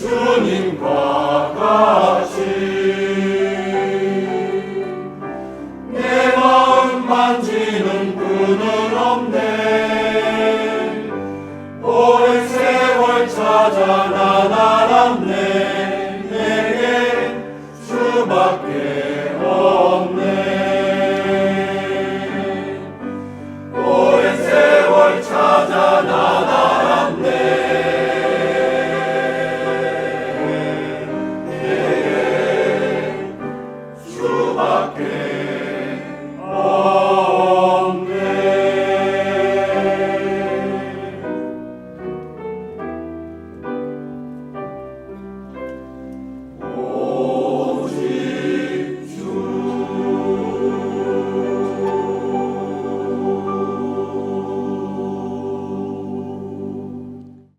주님과 같이 내 마음 만지는 분은 없네. 오랜 세월 찾아 나날 없네.